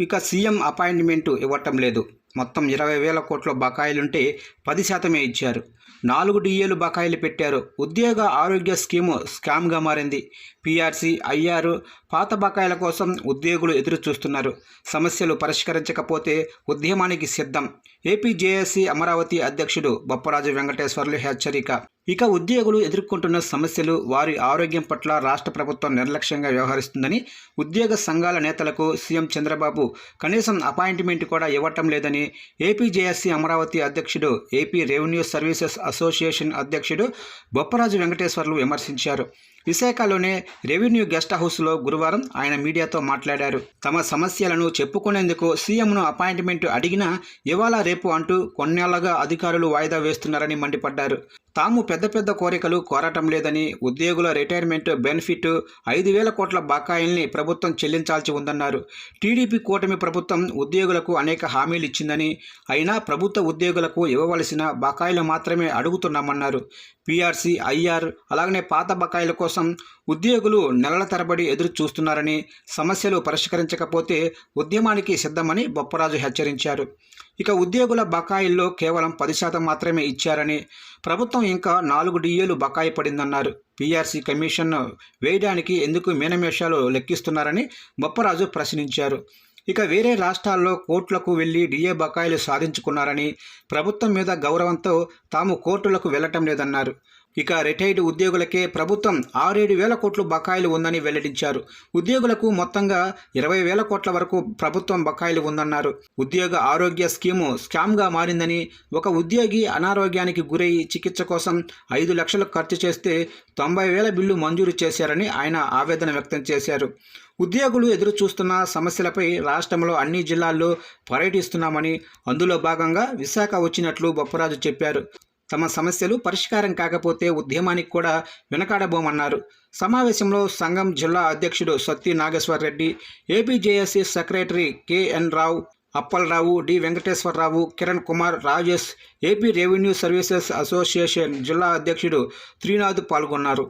ఇక CM appointment ఇవ్వటం లేదు. మొత్తం ఇరవై వేల కోట్ల బకాయిలుంటే పది శాతమే ఇచ్చారు. నాలుగు డిఏలు బకాయిలు పెట్టారు. ఉద్యోగ ఆరోగ్య స్కీము స్కామ్గా మారింది. పీఆర్సీ ఐఆర్ పాత బకాయిల కోసం ఉద్యోగులు ఎదురు చూస్తున్నారు సమస్యలు పరిష్కరించకపోతే ఉద్యమానికి సిద్ధం. ఏపీ జేఏసీ అమరావతి అధ్యక్షుడు బొప్పరాజు వెంకటేశ్వర్లు హెచ్చరిక. ఇక ఉద్యోగులు ఎదుర్కొంటున్న సమస్యలు వారి ఆరోగ్యం పట్ల రాష్ట్ర ప్రభుత్వం నిర్లక్ష్యంగా వ్యవహరిస్తుందని ఉద్యోగ సంఘాల నేతలకు సీఎం చంద్రబాబు కనీసం అపాయింట్మెంట్ కూడా ఇవ్వటం లేదని ఏపీజేఎస్సీ అమరావతి అధ్యక్షుడు ఏపీ రెవెన్యూ సర్వీసెస్ అసోసియేషన్ అధ్యక్షుడు బొప్పరాజు వెంకటేశ్వర్లు విమర్శించారు. విశాఖలోనే రెవెన్యూ గెస్ట్ హౌస్లో గురువారం ఆయన మీడియాతో మాట్లాడారు. తమ సమస్యలను చెప్పుకునేందుకు సీఎంను అపాయింట్మెంట్ అడిగినా ఇవాళ రేపు అంటూ కొన్నేళ్ళగా అధికారులు వాయిదా వేస్తున్నారని మండిపడ్డారు. తాము పెద్ద పెద్ద కోరికలు కోరటం లేదని ఉద్యోగుల రిటైర్మెంట్ బెనిఫిట్ ఐదు వేల కోట్ల బకాయిల్ని ప్రభుత్వం చెల్లించాల్సి ఉందన్నారు. టీడీపీ కూటమి ప్రభుత్వం ఉద్యోగులకు అనేక హామీలు ఇచ్చిందని అయినా ప్రభుత్వ ఉద్యోగులకు ఇవ్వవలసిన బకాయిలు మాత్రమే అడుగుతున్నామన్నారు. పీఆర్సీ ఐఆర్ అలాగనే పాత బకాయిల కోసం ఉద్యోగులు నెలల తరబడి ఎదురు చూస్తున్నారని సమస్యలు పరిష్కరించకపోతే ఉద్యమానికి సిద్ధమని బొప్పరాజు హెచ్చరించారు. ఇక ఉద్యోగుల బకాయిల్లో కేవలం పది శాతం మాత్రమే ఇచ్చారని ప్రభుత్వం ఇంకా నాలుగు డిఏలు బకాయి పడిందన్నారు. పీఆర్సీ కమిషన్ వేయడానికి ఎందుకు మీనమేషాలు లెక్కిస్తున్నారని బొప్పరాజు ప్రశ్నించారు. ఇక వేరే రాష్ట్రాల్లో కోర్టులకు వెళ్ళి డిఏ బకాయిలు సాధించుకున్నారని ప్రభుత్వం మీద గౌరవంతో తాము కోర్టులకు వెళ్ళటం లేదన్నారు. ఇక రిటైర్డ్ ఉద్యోగులకే ప్రభుత్వం ఆరేడు వేల కోట్లు బకాయిలు ఉందని వెల్లడించారు. ఉద్యోగులకు మొత్తంగా ఇరవై వేల కోట్ల వరకు ప్రభుత్వం బకాయిలు ఉందన్నారు. ఉద్యోగ ఆరోగ్య స్కీము స్కామ్గా మారిందని ఒక ఉద్యోగి అనారోగ్యానికి గురై చికిత్స కోసం ఐదు లక్షలు ఖర్చు చేస్తే తొంభై వేల బిల్లు మంజూరు చేశారని ఆయన ఆవేదన వ్యక్తం చేశారు. ఉద్యోగులు ఎదురు చూస్తున్న సమస్యలపై రాష్ట్రంలో అన్ని జిల్లాల్లో పర్యటిస్తున్నామని అందులో భాగంగా విశాఖ వచ్చినట్లు బొప్పరాజు చెప్పారు. తమ సమస్యలు పరిష్కారం కాకపోతే ఉద్యమానికి కూడా వెనకాడబోమన్నారు. సమావేశంలో సంఘం జిల్లా అధ్యక్షుడు Satti Nageshwar Reddy APJSC secretary KN Rao Appalarao D Venkateswararao Kiran Kumar Rajesh AP revenue services association జిల్లా అధ్యక్షుడు త్రీనాథ్ పాల్గొన్నారు.